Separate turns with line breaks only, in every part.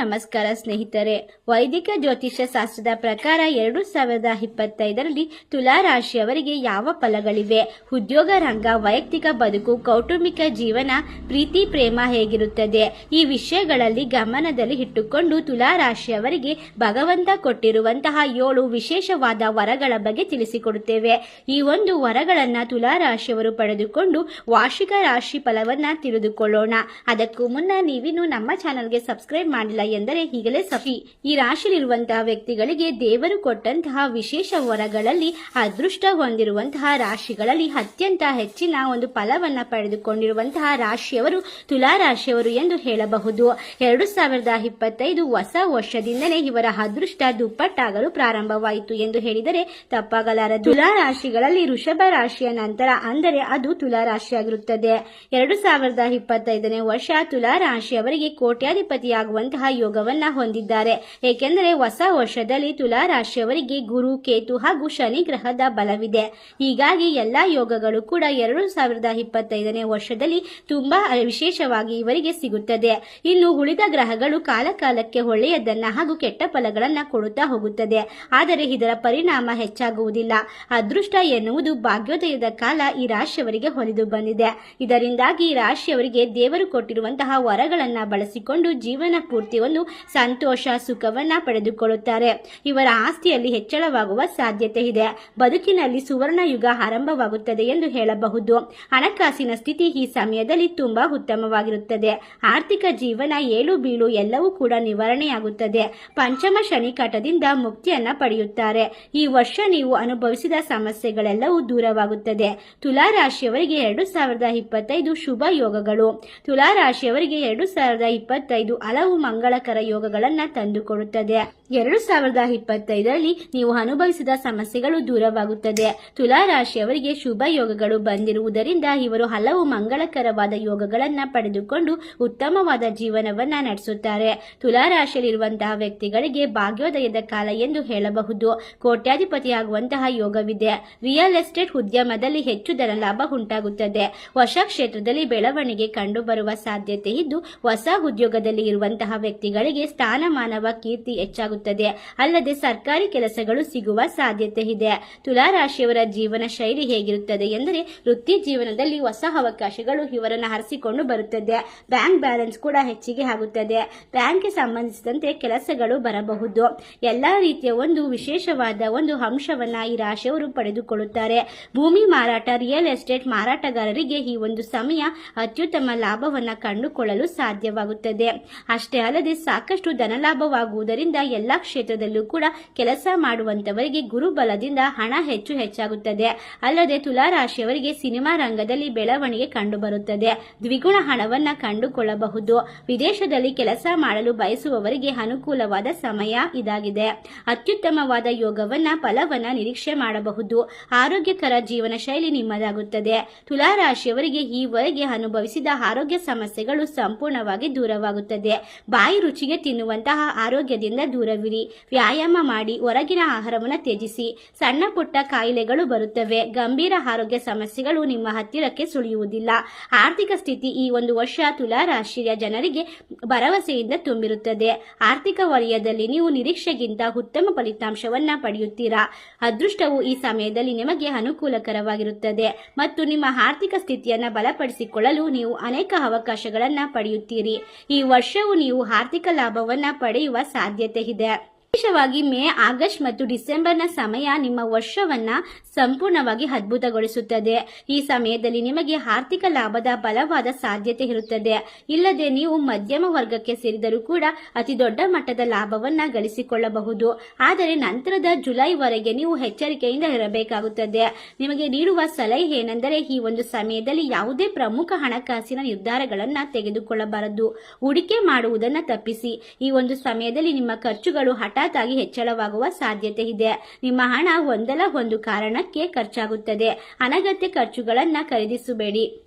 ನಮಸ್ಕಾರ ಸ್ನೇಹಿತರೆ. ವೈದಿಕ ಜ್ಯೋತಿಷ್ಯ ಶಾಸ್ತ್ರದ ಪ್ರಕಾರ ಎರಡು ಸಾವಿರದ ಇಪ್ಪತ್ತೈದರಲ್ಲಿ ತುಲಾ ರಾಶಿಯವರಿಗೆ ಯಾವ ಫಲಗಳಿವೆ? ಉದ್ಯೋಗ ರಂಗ, ವೈಯಕ್ತಿಕ ಬದುಕು, ಕೌಟುಂಬಿಕ ಜೀವನ, ಪ್ರೀತಿ, ಪ್ರೇಮ ಹೇಗಿರುತ್ತದೆ? ಈ ವಿಷಯಗಳಲ್ಲಿ ಗಮನದಲ್ಲಿ ಇಟ್ಟುಕೊಂಡು ತುಲಾ ರಾಶಿಯವರಿಗೆ ಭಗವಂತ ಕೊಟ್ಟಿರುವಂತಹ ಏಳು ವಿಶೇಷವಾದ ವರಗಳ ಬಗ್ಗೆ ತಿಳಿಸಿಕೊಡುತ್ತೇವೆ. ಈ ಒಂದು ವರಗಳನ್ನ ತುಲಾ ರಾಶಿಯವರು ಪಡೆದುಕೊಂಡು ವಾರ್ಷಿಕ ರಾಶಿ ಫಲವನ್ನ ತಿಳಿದುಕೊಳ್ಳೋಣ. ಅದಕ್ಕೂ ಮುನ್ನ ನೀವಿನ್ನು ನಮ್ಮ ಚಾನಲ್ಗೆ ಸಬ್ಸ್ಕ್ರೈಬ್ ಮಾಡಿಲ್ಲ ಎಂದರೆ ಈಗಲೇ ಸಫಿ ಈ ರಾಶಿಯಲ್ಲಿರುವಂತಹ ವ್ಯಕ್ತಿಗಳಿಗೆ ದೇವರು ಕೊಟ್ಟಂತಹ ವಿಶೇಷ ವರಗಳಲ್ಲಿ ಅದೃಷ್ಟ ಹೊಂದಿರುವಂತಹ ರಾಶಿಗಳಲ್ಲಿ ಅತ್ಯಂತ ಹೆಚ್ಚಿನ ಒಂದು ಫಲವನ್ನ ಪಡೆದುಕೊಂಡಿರುವಂತಹ ರಾಶಿಯವರು ತುಲಾ ರಾಶಿಯವರು ಎಂದು ಹೇಳಬಹುದು. ಎರಡು ಸಾವಿರದ ಇಪ್ಪತ್ತೈದು ಹೊಸ ವರ್ಷದಿಂದಲೇ ಇವರ ಅದೃಷ್ಟ ದುಪ್ಪಟ್ಟಾಗಲು ಪ್ರಾರಂಭವಾಯಿತು ಎಂದು ಹೇಳಿದರೆ ತಪ್ಪಾಗಲಾರದು. ತುಲಾ ರಾಶಿಗಳಲ್ಲಿ ಋಷಭ ರಾಶಿಯ ನಂತರ ಅಂದರೆ ಅದು ತುಲಾ ರಾಶಿಯಾಗಿರುತ್ತದೆ ಎರಡು ಸಾವಿರದ ಇಪ್ಪತ್ತೈದನೇ ವರ್ಷ ತುಲಾ ರಾಶಿಯವರಿಗೆ ಕೋಟ್ಯಾಧಿಪತಿಯಾಗುವಂತಹ ಯೋಗವನ್ನ ಹೊಂದಿದ್ದಾರೆ. ಏಕೆಂದರೆ ಹೊಸ ವರ್ಷದಲ್ಲಿ ತುಲಾ ರಾಶಿಯವರಿಗೆ ಗುರು, ಕೇತು ಹಾಗೂ ಶನಿ ಗ್ರಹದ ಬಲವಿದೆ. ಹೀಗಾಗಿ ಎಲ್ಲಾ ಯೋಗಗಳು ಕೂಡ ಎರಡು ಸಾವಿರದ ಇಪ್ಪತ್ತೈದನೇ ವರ್ಷದಲ್ಲಿ ತುಂಬಾ ವಿಶೇಷವಾಗಿ ಇವರಿಗೆ ಸಿಗುತ್ತದೆ. ಇನ್ನು ಉಳಿದ ಗ್ರಹಗಳು ಕಾಲಕಾಲಕ್ಕೆ ಒಳ್ಳೆಯದನ್ನ ಹಾಗೂ ಕೆಟ್ಟ ಫಲಗಳನ್ನ ಕೊಡುತ್ತಾ ಹೋಗುತ್ತದೆ. ಆದರೆ ಇದರ ಪರಿಣಾಮ ಹೆಚ್ಚಾಗುವುದಿಲ್ಲ. ಅದೃಷ್ಟ ಎನ್ನುವುದು ಭಾಗ್ಯೋದಯದ ಕಾಲ ಈ ರಾಶಿಯವರಿಗೆ ಹೊಲಿದು ಬಂದಿದೆ. ಇದರಿಂದಾಗಿ ಈ ರಾಶಿಯವರಿಗೆ ದೇವರು ಕೊಟ್ಟಿರುವಂತಹ ವರಗಳನ್ನ ಬಳಸಿಕೊಂಡು ಜೀವನ ಪೂರ್ತಿ ಒಂದು ಸಂತೋಷ, ಸುಖವನ್ನ ಪಡೆದುಕೊಳ್ಳುತ್ತಾರೆ. ಇವರ ಆಸ್ತಿಯಲ್ಲಿ ಹೆಚ್ಚಳವಾಗುವ ಸಾಧ್ಯತೆ ಇದೆ. ಬದುಕಿನಲ್ಲಿ ಸುವರ್ಣ ಯುಗ ಆರಂಭವಾಗುತ್ತದೆ ಎಂದು ಹೇಳಬಹುದು. ಹಣಕಾಸಿನ ಸ್ಥಿತಿ ಈ ಸಮಯದಲ್ಲಿ ತುಂಬಾ ಉತ್ತಮವಾಗಿರುತ್ತದೆ. ಆರ್ಥಿಕ ಜೀವನ ಏಳು ಬೀಳು ಎಲ್ಲವೂ ಕೂಡ ನಿವಾರಣೆಯಾಗುತ್ತದೆ. ಪಂಚಮ ಶನಿ ಕಟದಿಂದ ಮುಕ್ತಿಯನ್ನ ಪಡೆಯುತ್ತಾರೆ. ಈ ವರ್ಷ ನೀವು ಅನುಭವಿಸಿದ ಸಮಸ್ಯೆಗಳೆಲ್ಲವೂ ದೂರವಾಗುತ್ತದೆ. ತುಲಾ ರಾಶಿಯವರಿಗೆ ಎರಡು ಸಾವಿರದ ಇಪ್ಪತ್ತೈದು ಶುಭ ಯೋಗಗಳು. ತುಲಾ ರಾಶಿಯವರಿಗೆ ಎರಡು ಸಾವಿರದ ಇಪ್ಪತ್ತೈದು ಹಲವು ಮಂಗಳಕರ ಯೋಗಗಳನ್ನ ತಂದುಕೊಡುತ್ತದೆ. ಎರಡು ಸಾವಿರದ ಇಪ್ಪತ್ತೈದರಲ್ಲಿ ನೀವು ಅನುಭವಿಸಿದ ಸಮಸ್ಯೆಗಳು ದೂರವಾಗುತ್ತದೆ. ತುಲಾ ರಾಶಿಯವರಿಗೆ ಶುಭ ಯೋಗಗಳು ಬಂದಿರುವುದರಿಂದ ಇವರು ಹಲವು ಮಂಗಳಕರವಾದ ಯೋಗಗಳನ್ನ ಪಡೆದುಕೊಂಡು ಉತ್ತಮವಾದ ಜೀವನವನ್ನ ನಡೆಸುತ್ತಾರೆ. ತುಲಾ ರಾಶಿಯಲ್ಲಿರುವಂತಹ ವ್ಯಕ್ತಿಗಳಿಗೆ ಭಾಗ್ಯೋದಯದ ಕಾಲ ಎಂದು ಹೇಳಬಹುದು. ಕೋಟ್ಯಾಧಿಪತಿಯಾಗುವಂತಹ ಯೋಗವಿದೆ. ರಿಯಲ್ ಎಸ್ಟೇಟ್ ಉದ್ಯಮದಲ್ಲಿ ಹೆಚ್ಚು ಧನ ಲಾಭ ಉಂಟಾಗುತ್ತದೆ. ಹೊಸ ಕ್ಷೇತ್ರದಲ್ಲಿ ಬೆಳವಣಿಗೆ ಕಂಡುಬರುವ ಸಾಧ್ಯತೆ ಇದ್ದು, ಹೊಸ ಉದ್ಯೋಗದಲ್ಲಿ ಇರುವಂತಹ ವ್ಯಕ್ತಿಗಳಿಗೆ ಸ್ಥಾನಮಾನವ ಕೀರ್ತಿ ಹೆಚ್ಚಾಗುತ್ತದೆ. ಅಲ್ಲದೆ ಸರ್ಕಾರಿ ಕೆಲಸಗಳು ಸಿಗುವ ಸಾಧ್ಯತೆ ಇದೆ. ತುಲಾ ರಾಶಿಯವರ ಜೀವನ ಶೈಲಿ ಹೇಗಿರುತ್ತದೆ ಎಂದರೆ ವೃತ್ತಿ ಜೀವನದಲ್ಲಿ ಹೊಸ ಅವಕಾಶಗಳು ಇವರನ್ನು ಹರಿಸಿಕೊಂಡು ಬರುತ್ತದೆ. ಬ್ಯಾಂಕ್ ಬ್ಯಾಲೆನ್ಸ್ ಕೂಡ ಹೆಚ್ಚಿಗೆ ಆಗುತ್ತದೆ. ಬ್ಯಾಂಕ್ಗೆ ಸಂಬಂಧಿಸಿದಂತೆ ಕೆಲಸಗಳು ಬರಬಹುದು. ಎಲ್ಲಾ ರೀತಿಯ ಒಂದು ವಿಶೇಷವಾದ ಒಂದು ಅಂಶವನ್ನ ಈ ರಾಶಿಯವರು ಪಡೆದುಕೊಳ್ಳುತ್ತಾರೆ. ಭೂಮಿ ಮಾರಾಟ, ರಿಯಲ್ ಎಸ್ಟೇಟ್ ಮಾರಾಟಗಾರರಿಗೆ ಈ ಒಂದು ಸಮಯ ಅತ್ಯುತ್ತಮ ಲಾಭವನ್ನ ಕಂಡುಕೊಳ್ಳಲು ಸಾಧ್ಯವಾಗುತ್ತದೆ. ಅಷ್ಟೇ ಅಲ್ಲದೆ ಸಾಕಷ್ಟು ಧನಲಾಭವಾಗುವುದರಿಂದ ಎಲ್ಲಾ ಕ್ಷೇತ್ರದಲ್ಲೂ ಕೂಡ ಕೆಲಸ ಮಾಡುವಂತವರಿಗೆ ಗುರುಬಲದಿಂದ ಹಣ ಹೆಚ್ಚು ಹೆಚ್ಚಾಗುತ್ತದೆ. ಅಲ್ಲದೆ ತುಲಾರಾಶಿಯವರಿಗೆ ಸಿನಿಮಾ ರಂಗದಲ್ಲಿ ಬೆಳವಣಿಗೆ ಕಂಡುಬರುತ್ತದೆ. ದ್ವಿಗುಣ ಹಣವನ್ನ ಕಂಡುಕೊಳ್ಳಬಹುದು. ವಿದೇಶದಲ್ಲಿ ಕೆಲಸ ಮಾಡಲು ಬಯಸುವವರಿಗೆ ಅನುಕೂಲವಾದ ಸಮಯ ಇದಾಗಿದೆ. ಅತ್ಯುತ್ತಮವಾದ ಯೋಗವನ್ನ, ಫಲವನ್ನ ನಿರೀಕ್ಷೆ ಮಾಡಬಹುದು. ಆರೋಗ್ಯಕರ ಜೀವನ ಶೈಲಿ ನಿಮ್ಮದಾಗುತ್ತದೆ. ತುಲಾರಾಶಿಯವರಿಗೆ ಈವರೆಗೆ ಅನುಭವಿಸಿದ ಆರೋಗ್ಯ ಸಮಸ್ಯೆಗಳು ಸಂಪೂರ್ಣವಾಗಿ ದೂರವಾಗುತ್ತದೆ. ಬಾಯಿ ರುಚಿಗೆ ತಿನ್ನುವಂತಹ ಆರೋಗ್ಯದಿಂದ ದೂರವಿರಿ. ವ್ಯಾಯಾಮ ಮಾಡಿ ಹೊರಗಿನ ಆಹಾರವನ್ನು ತ್ಯಜಿಸಿ. ಸಣ್ಣ ಪುಟ್ಟ ಕಾಯಿಲೆಗಳು ಬರುತ್ತವೆ. ಗಂಭೀರ ಆರೋಗ್ಯ ಸಮಸ್ಯೆಗಳು ನಿಮ್ಮ ಹತ್ತಿರಕ್ಕೆ ಸುಳಿಯುವುದಿಲ್ಲ. ಆರ್ಥಿಕ ಸ್ಥಿತಿ ಈ ಒಂದು ವರ್ಷ ತುಲಾ ರಾಶಿಯ ಜನರಿಗೆ ಭರವಸೆಯಿಂದ ತುಂಬಿರುತ್ತದೆ. ಆರ್ಥಿಕ ವಲಯದಲ್ಲಿ ನೀವು ನಿರೀಕ್ಷೆಗಿಂತ ಉತ್ತಮ ಫಲಿತಾಂಶವನ್ನ ಪಡೆಯುತ್ತೀರಾ? ಅದೃಷ್ಟವು ಈ ಸಮಯದಲ್ಲಿ ನಿಮಗೆ ಅನುಕೂಲಕರವಾಗಿರುತ್ತದೆ ಮತ್ತು ನಿಮ್ಮ ಆರ್ಥಿಕ ಸ್ಥಿತಿಯನ್ನ ಬಲಪಡಿಸಿಕೊಳ್ಳಲು ನೀವು ಅನೇಕ ಅವಕಾಶಗಳನ್ನ ಪಡೆಯುತ್ತೀರಿ. ಈ ವರ್ಷವು ನೀವು ಆರ್ಥಿಕ ಲಾಭವನ್ನ ಪಡೆಯುವ ಸಾಧ್ಯತೆ ಇದೆ. ವಿಶೇಷವಾಗಿ ಮೇ, ಆಗಸ್ಟ್ ಮತ್ತು ಡಿಸೆಂಬರ್ನ ಸಮಯ ನಿಮ್ಮ ವರ್ಷವನ್ನ ಸಂಪೂರ್ಣವಾಗಿ ಅದ್ಭುತಗೊಳಿಸುತ್ತದೆ. ಈ ಸಮಯದಲ್ಲಿ ನಿಮಗೆ ಆರ್ಥಿಕ ಲಾಭದ ಬಲವಾದ ಸಾಧ್ಯತೆ ಇರುತ್ತದೆ. ಇಲ್ಲದೆ ನೀವು ಮಧ್ಯಮ ವರ್ಗಕ್ಕೆ ಸೇರಿದರೂ ಕೂಡ ಅತಿ ದೊಡ್ಡ ಮಟ್ಟದ ಲಾಭವನ್ನ ಗಳಿಸಿಕೊಳ್ಳಬಹುದು. ಆದರೆ ನಂತರದ ಜುಲೈವರೆಗೆ ನೀವು ಎಚ್ಚರಿಕೆಯಿಂದ ಇರಬೇಕಾಗುತ್ತದೆ. ನಿಮಗೆ ನೀಡುವ ಸಲಹೆ ಏನೆಂದರೆ ಈ ಒಂದು ಸಮಯದಲ್ಲಿ ಯಾವುದೇ ಪ್ರಮುಖ ಹಣಕಾಸಿನ ನಿರ್ಧಾರಗಳನ್ನ ತೆಗೆದುಕೊಳ್ಳಬಾರದು. ಹೂಡಿಕೆ ಮಾಡುವುದನ್ನ ತಪ್ಪಿಸಿ. ಈ ಒಂದು ಸಮಯದಲ್ಲಿ ನಿಮ್ಮ ಖರ್ಚುಗಳು ಹಠಾತ್ ಆಗಿ ಹೆಚ್ಚಳವಾಗುವ ಸಾಧ್ಯತೆ ಇದೆ. ನಿಮ್ಮ ಹಣ ಒಂದಲ್ಲ ಒಂದು ಕಾರಣಕ್ಕೆ ಖರ್ಚಾಗುತ್ತದೆ. ಅನಗತ್ಯ ಖರ್ಚುಗಳನ್ನ ಖರೀದಿಸಬೇಡಿ.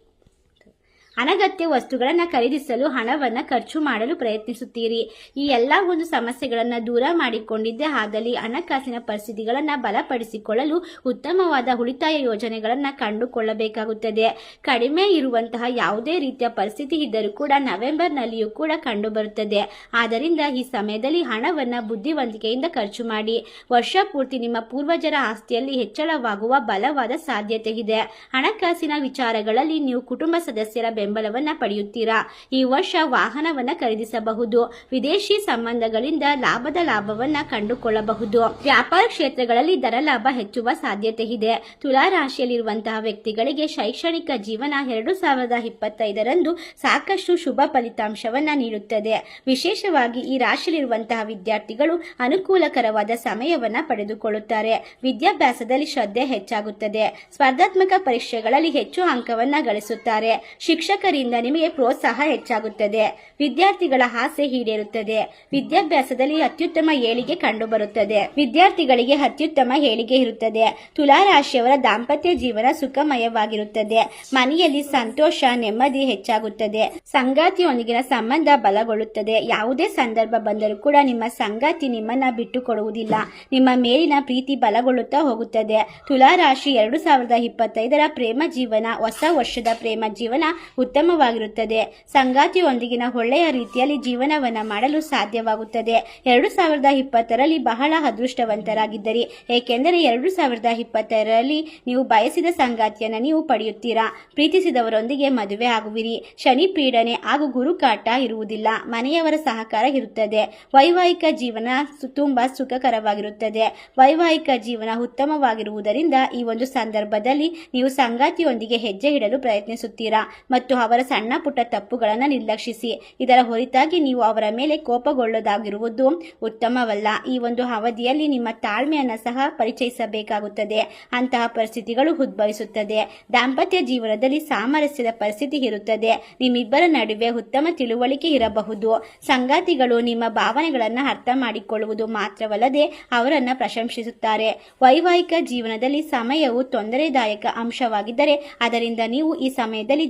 ಅನಗತ್ಯ ವಸ್ತುಗಳನ್ನು ಖರೀದಿಸಲು ಹಣವನ್ನು ಖರ್ಚು ಮಾಡಲು ಪ್ರಯತ್ನಿಸುತ್ತೀರಿ. ಈ ಎಲ್ಲ ಒಂದು ಸಮಸ್ಯೆಗಳನ್ನು ದೂರ ಮಾಡಿಕೊಂಡಿದ್ದೇ ಆದಲ್ಲಿ ಹಣಕಾಸಿನ ಪರಿಸ್ಥಿತಿಗಳನ್ನು ಬಲಪಡಿಸಿಕೊಳ್ಳಲು ಉತ್ತಮವಾದ ಉಳಿತಾಯ ಯೋಜನೆಗಳನ್ನು ಕಂಡುಕೊಳ್ಳಬೇಕಾಗುತ್ತದೆ. ಕಡಿಮೆ ಇರುವಂತಹ ಯಾವುದೇ ರೀತಿಯ ಪರಿಸ್ಥಿತಿ ಇದ್ದರೂ ಕೂಡ ನವೆಂಬರ್ನಲ್ಲಿಯೂ ಕೂಡ ಕಂಡುಬರುತ್ತದೆ. ಆದ್ದರಿಂದ ಈ ಸಮಯದಲ್ಲಿ ಹಣವನ್ನು ಬುದ್ಧಿವಂತಿಕೆಯಿಂದ ಖರ್ಚು ಮಾಡಿ. ವರ್ಷ ಪೂರ್ತಿ ನಿಮ್ಮ ಪೂರ್ವಜರ ಆಸ್ತಿಯಲ್ಲಿ ಹೆಚ್ಚಳವಾಗುವ ಬಲವಾದ ಸಾಧ್ಯತೆ ಇದೆ. ಹಣಕಾಸಿನ ವಿಚಾರಗಳಲ್ಲಿ ನೀವು ಕುಟುಂಬ ಸದಸ್ಯರ ಬೆಂಬಲವನ್ನ ಪಡೆಯುತ್ತೀರಾ? ಈ ವರ್ಷ ವಾಹನವನ್ನ ಖರೀದಿಸಬಹುದು. ವಿದೇಶಿ ಸಂಬಂಧಗಳಿಂದ ಲಾಭದ ಲಾಭವನ್ನ ಕಂಡುಕೊಳ್ಳಬಹುದು. ವ್ಯಾಪಾರ ಕ್ಷೇತ್ರಗಳಲ್ಲಿ ದರ ಲಾಭ ಹೆಚ್ಚುವ ಸಾಧ್ಯತೆ ಇದೆ. ತುಲಾ ರಾಶಿಯಲ್ಲಿರುವಂತಹ ವ್ಯಕ್ತಿಗಳಿಗೆ ಶೈಕ್ಷಣಿಕ ಜೀವನ ಎರಡು ಸಾವಿರದ ಇಪ್ಪತ್ತೈದರಂದು ಸಾಕಷ್ಟು ಶುಭ ಫಲಿತಾಂಶವನ್ನ ನೀಡುತ್ತದೆ. ವಿಶೇಷವಾಗಿ ಈ ರಾಶಿಯಲ್ಲಿರುವಂತಹ ವಿದ್ಯಾರ್ಥಿಗಳು ಅನುಕೂಲಕರವಾದ ಸಮಯವನ್ನ ಪಡೆದುಕೊಳ್ಳುತ್ತಾರೆ. ವಿದ್ಯಾಭ್ಯಾಸದಲ್ಲಿ ಶ್ರದ್ಧೆ ಹೆಚ್ಚಾಗುತ್ತದೆ. ಸ್ಪರ್ಧಾತ್ಮಕ ಪರೀಕ್ಷೆಗಳಲ್ಲಿ ಹೆಚ್ಚು ಅಂಕವನ್ನ ಗಳಿಸುತ್ತಾರೆ. ಶಿಕ್ಷಕರಿಂದ ನಿಮಗೆ ಪ್ರೋತ್ಸಾಹ ಹೆಚ್ಚಾಗುತ್ತದೆ. ವಿದ್ಯಾರ್ಥಿಗಳ ಆಸೆ ಈಡೇರುತ್ತದೆ. ವಿದ್ಯಾಭ್ಯಾಸದಲ್ಲಿ ಅತ್ಯುತ್ತಮ ಏಳಿಗೆ ಕಂಡುಬರುತ್ತದೆ. ವಿದ್ಯಾರ್ಥಿಗಳಿಗೆ ಅತ್ಯುತ್ತಮ ಏಳಿಗೆ ಇರುತ್ತದೆ. ತುಲಾ ರಾಶಿಯವರ ದಾಂಪತ್ಯ ಜೀವನ ಸುಖಮಯವಾಗಿರುತ್ತದೆ. ಮನೆಯಲ್ಲಿ ಸಂತೋಷ, ನೆಮ್ಮದಿ ಹೆಚ್ಚಾಗುತ್ತದೆ. ಸಂಗಾತಿಯೊಂದಿಗಿನ ಸಂಬಂಧ ಬಲಗೊಳ್ಳುತ್ತದೆ. ಯಾವುದೇ ಸಂದರ್ಭ ಬಂದರೂ ಕೂಡ ನಿಮ್ಮ ಸಂಗಾತಿ ನಿಮ್ಮನ್ನ ಬಿಟ್ಟು ಕೊಡುವುದಿಲ್ಲ ನಿಮ್ಮ ಮೇಲಿನ ಪ್ರೀತಿ ಬಲಗೊಳ್ಳುತ್ತಾ ಹೋಗುತ್ತದೆ. ತುಲಾ ರಾಶಿ ಎರಡು ಸಾವಿರದ ಇಪ್ಪತ್ತೈದರ ಪ್ರೇಮ ಜೀವನ, ಹೊಸ ವರ್ಷದ ಪ್ರೇಮ ಜೀವನ ಉತ್ತಮವಾಗಿರುತ್ತದೆ. ಸಂಗಾತಿಯೊಂದಿಗಿನ ಒಳ್ಳೆಯ ರೀತಿಯಲ್ಲಿ ಜೀವನವನ್ನ ಮಾಡಲು ಸಾಧ್ಯವಾಗುತ್ತದೆ. ಎರಡು ಸಾವಿರದ ಇಪ್ಪತ್ತರಲ್ಲಿ ಬಹಳ ಅದೃಷ್ಟವಂತರಾಗಿದ್ದರಿ. ಏಕೆಂದರೆ ಎರಡು ಸಾವಿರದ ಇಪ್ಪತ್ತರಲ್ಲಿ ನೀವು ಬಯಸಿದ ಸಂಗಾತಿಯನ್ನು ನೀವು ಪಡೆಯುತ್ತೀರಾ? ಪ್ರೀತಿಸಿದವರೊಂದಿಗೆ ಮದುವೆ ಆಗುವಿರಿ. ಶನಿ ಪೀಡನೆ ಹಾಗೂ ಗುರುಕಾಟ ಇರುವುದಿಲ್ಲ. ಮನೆಯವರ ಸಹಕಾರ ಇರುತ್ತದೆ. ವೈವಾಹಿಕ ಜೀವನ ತುಂಬಾ ಸುಖಕರವಾಗಿರುತ್ತದೆ. ವೈವಾಹಿಕ ಜೀವನ ಉತ್ತಮವಾಗಿರುವುದರಿಂದ ಈ ಒಂದು ಸಂದರ್ಭದಲ್ಲಿ ನೀವು ಸಂಗಾತಿಯೊಂದಿಗೆ ಹೆಜ್ಜೆ ಇಡಲು ಪ್ರಯತ್ನಿಸುತ್ತೀರಾ? ಮತ್ತು ಅವರ ಸಣ್ಣ ಪುಟ್ಟ ತಪ್ಪುಗಳನ್ನು ನಿರ್ಲಕ್ಷಿಸಿ. ಇದರ ಹೊರತಾಗಿ ನೀವು ಅವರ ಮೇಲೆ ಕೋಪಗೊಳ್ಳೋದಾಗಿರುವುದು ಉತ್ತಮವಲ್ಲ. ಈ ಒಂದು ಅವಧಿಯಲ್ಲಿ ನಿಮ್ಮ ತಾಳ್ಮೆಯನ್ನು ಸಹ ಪರಿಚಯಿಸಬೇಕಾಗುತ್ತದೆ. ಅಂತಹ ಪರಿಸ್ಥಿತಿಗಳು ಉದ್ಭವಿಸುತ್ತದೆ. ದಾಂಪತ್ಯ ಜೀವನದಲ್ಲಿ ಸಾಮರಸ್ಯದ ಪರಿಸ್ಥಿತಿ ಇರುತ್ತದೆ. ನಿಮ್ಮಿಬ್ಬರ ನಡುವೆ ಉತ್ತಮ ತಿಳುವಳಿಕೆ ಇರಬಹುದು. ಸಂಗಾತಿಗಳು ನಿಮ್ಮ ಭಾವನೆಗಳನ್ನು ಅರ್ಥ ಮಾಡಿಕೊಳ್ಳುವುದು ಮಾತ್ರವಲ್ಲದೆ ಅವರನ್ನು ಪ್ರಶಂಸಿಸುತ್ತಾರೆ. ವೈವಾಹಿಕ ಜೀವನದಲ್ಲಿ ಸಮಯವು ತೊಂದರೆದಾಯಕ ಅಂಶವಾಗಿದ್ದರೆ ಅದರಿಂದ ನೀವು ಈ ಸಮಯದಲ್ಲಿ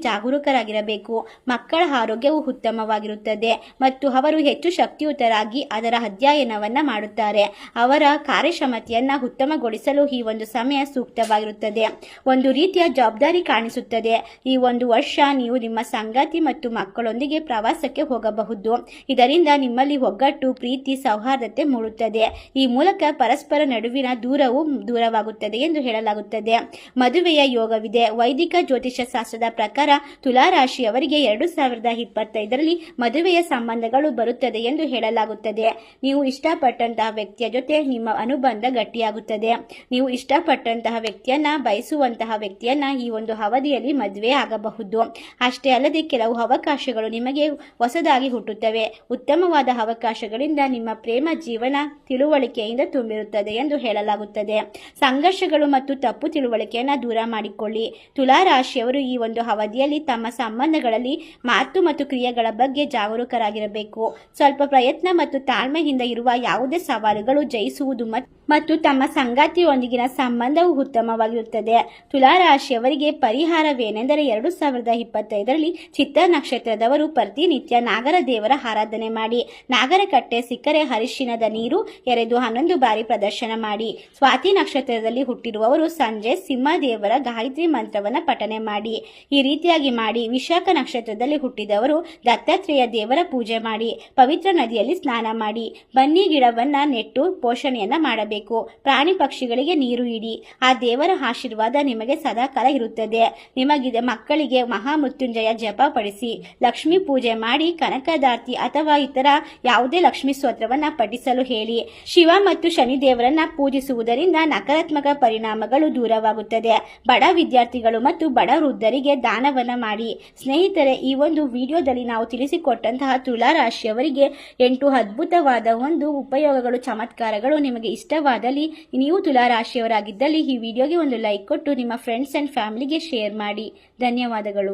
ಜಾಗರೂಕರಾಗಿರಬೇಕು ಮಕ್ಕಳ ಆರೋಗ್ಯವು ಉತ್ತಮವಾಗಿರುತ್ತದೆ ಮತ್ತು ಅವರು ಹೆಚ್ಚು ಶಕ್ತಿಯುತರಾಗಿ ಅದರ ಅಧ್ಯಯನವನ್ನ ಮಾಡುತ್ತಾರೆ. ಅವರ ಕಾರ್ಯಕ್ಷಮತೆಯನ್ನು ಉತ್ತಮಗೊಳಿಸಲು ಈ ಒಂದು ಸಮಯ ಸೂಕ್ತವಾಗಿರುತ್ತದೆ. ಒಂದು ರೀತಿಯ ಜವಾಬ್ದಾರಿ ಕಾಣಿಸುತ್ತದೆ. ಈ ಒಂದು ವರ್ಷ ನೀವು ನಿಮ್ಮ ಸಂಗಾತಿ ಮತ್ತು ಮಕ್ಕಳೊಂದಿಗೆ ಪ್ರವಾಸಕ್ಕೆ ಹೋಗಬಹುದು. ಇದರಿಂದ ನಿಮ್ಮಲ್ಲಿ ಒಗ್ಗಟ್ಟು, ಪ್ರೀತಿ, ಸೌಹಾರ್ದತೆ ಮೂಡುತ್ತದೆ. ಈ ಮೂಲಕ ಪರಸ್ಪರ ನಡುವಿನ ದೂರವು ದೂರವಾಗುತ್ತದೆ ಎಂದು ಹೇಳಲಾಗುತ್ತದೆ. ಮದುವೆಯ ಯೋಗವಿದೆ. ವೈದಿಕ ಜ್ಯೋತಿಷ್ಯ ಶಾಸ್ತ್ರದ ಪ್ರಕಾರ ರಾಶಿಯವರಿಗೆ ಎರಡು ಸಾವಿರದ ಇಪ್ಪತ್ತೈದರಲ್ಲಿ ಮದುವೆಯ ಸಂಬಂಧಗಳು ಬರುತ್ತದೆ ಎಂದು ಹೇಳಲಾಗುತ್ತದೆ. ನೀವು ಇಷ್ಟಪಟ್ಟಂತಹ ವ್ಯಕ್ತಿಯ ಜೊತೆ ನಿಮ್ಮ ಅನುಬಂಧ ಗಟ್ಟಿಯಾಗುತ್ತದೆ. ನೀವು ಇಷ್ಟಪಟ್ಟಂತಹ ವ್ಯಕ್ತಿಯನ್ನ ಬಯಸುವಂತಹ ವ್ಯಕ್ತಿಯನ್ನ ಈ ಒಂದು ಅವಧಿಯಲ್ಲಿ ಮದುವೆ ಆಗಬಹುದು. ಅಷ್ಟೇ ಅಲ್ಲದೆ ಕೆಲವು ಅವಕಾಶಗಳು ನಿಮಗೆ ಹೊಸದಾಗಿ ಹುಟ್ಟುತ್ತವೆ. ಉತ್ತಮವಾದ ಅವಕಾಶಗಳಿಂದ ನಿಮ್ಮ ಪ್ರೇಮ ಜೀವನ ತಿಳುವಳಿಕೆಯಿಂದ ತುಂಬಿರುತ್ತದೆ ಎಂದು ಹೇಳಲಾಗುತ್ತದೆ. ಸಂಘರ್ಷಗಳು ಮತ್ತು ತಪ್ಪು ತಿಳುವಳಿಕೆಯನ್ನು ದೂರ ಮಾಡಿಕೊಳ್ಳಿ. ತುಲಾ ರಾಶಿಯವರು ಈ ಒಂದು ಅವಧಿಯಲ್ಲಿ ತಮ್ಮ ಸಂಬಂಧಗಳಲ್ಲಿ ಮಾತು ಮತ್ತು ಕ್ರಿಯೆಗಳ ಬಗ್ಗೆ ಜಾಗರೂಕರಾಗಿರಬೇಕು. ಸ್ವಲ್ಪ ಪ್ರಯತ್ನ ಮತ್ತು ತಾಳ್ಮೆಯಿಂದ ಇರುವ ಯಾವುದೇ ಸವಾಲುಗಳು ಜಯಿಸುವುದು ಮತ್- ಮತ್ತು ತಮ್ಮ ಸಂಗಾತಿಯೊಂದಿಗಿನ ಸಂಬಂಧವು ಉತ್ತಮವಾಗಿರುತ್ತದೆ. ತುಲಾರಾಶಿಯವರಿಗೆ ಪರಿಹಾರವೇನೆಂದರೆ ಎರಡು ಸಾವಿರದ ಇಪ್ಪತ್ತೈದರಲ್ಲಿ ಚಿತ್ತ ನಕ್ಷತ್ರದವರು ಪ್ರತಿನಿತ್ಯ ನಾಗರ ದೇವರ ಆರಾಧನೆ ಮಾಡಿ. ನಾಗರ ಕಟ್ಟೆ ಸಿಕ್ಕರೆ ಹರಿಶಿನದ ನೀರು ಎರೆದು ಹನ್ನೊಂದು ಬಾರಿ ಪ್ರದರ್ಶನ ಮಾಡಿ. ಸ್ವಾತಿ ನಕ್ಷತ್ರದಲ್ಲಿ ಹುಟ್ಟಿರುವವರು ಸಂಜೆ ಸಿಂಹದೇವರ ಗಾಯತ್ರಿ ಮಂತ್ರವನ್ನು ಪಠನೆ ಮಾಡಿ. ಈ ರೀತಿಯಾಗಿ ಮಾಡಿ ವಿಶಾಖ ನಕ್ಷತ್ರದಲ್ಲಿ ಹುಟ್ಟಿದವರು ದತ್ತಾತ್ರೇಯ ದೇವರ ಪೂಜೆ ಮಾಡಿ. ಪವಿತ್ರ ನದಿಯಲ್ಲಿ ಸ್ನಾನ ಮಾಡಿ. ಬನ್ನಿ ಗಿಡವನ್ನು ನೆಟ್ಟು ಪೋಷಣೆಯನ್ನು ಮಾಡಬೇಕು. ಪ್ರಾಣಿ ಪಕ್ಷಿಗಳಿಗೆ ನೀರು ಇಡಿ. ಆ ದೇವರ ಆಶೀರ್ವಾದ ನಿಮಗೆ ಸದಾಕಾಲ ಇರುತ್ತದೆ. ನಿಮಗಿದೆ ಮಕ್ಕಳಿಗೆ ಮಹಾಮೃತ್ಯುಂಜಯ ಜಪ ಪಡಿಸಿ. ಲಕ್ಷ್ಮೀ ಪೂಜೆ ಮಾಡಿ ಕನಕದಾರ್ತಿ ಅಥವಾ ಇತರ ಯಾವುದೇ ಲಕ್ಷ್ಮಿ ಸ್ತೋತ್ರವನ್ನ ಪಠಿಸಲು ಹೇಳಿ. ಶಿವ ಮತ್ತು ಶನಿ ದೇವರನ್ನ ಪೂಜಿಸುವುದರಿಂದ ನಕಾರಾತ್ಮಕ ಪರಿಣಾಮಗಳು ದೂರವಾಗುತ್ತದೆ. ಬಡ ವಿದ್ಯಾರ್ಥಿಗಳು ಮತ್ತು ಬಡ ವೃದ್ಧರಿಗೆ ದಾನವನ್ನ ಮಾಡಿ. ಸ್ನೇಹಿತರೆ, ಈ ಒಂದು ವಿಡಿಯೋದಲ್ಲಿ ನಾವು ತಿಳಿಸಿಕೊಟ್ಟಂತಹ ತುಲಾ ರಾಶಿಯವರಿಗೆ ಎಂಟು ಅದ್ಭುತವಾದ ಒಂದು ಉಪಯೋಗಗಳು, ಚಮತ್ಕಾರಗಳು ನಿಮಗೆ ಇಷ್ಟವಾದಲ್ಲಿ ನೀವು ತುಲಾ ರಾಶಿಯವರಾಗಿದ್ದಲ್ಲಿ ಈ ವಿಡಿಯೋಗೆ ಒಂದು ಲೈಕ್ ಕೊಟ್ಟು ನಿಮ್ಮ ಫ್ರೆಂಡ್ಸ್ ಅಂಡ್ ಫ್ಯಾಮಿಲಿಗೆ ಶೇರ್ ಮಾಡಿ. ಧನ್ಯವಾದಗಳು.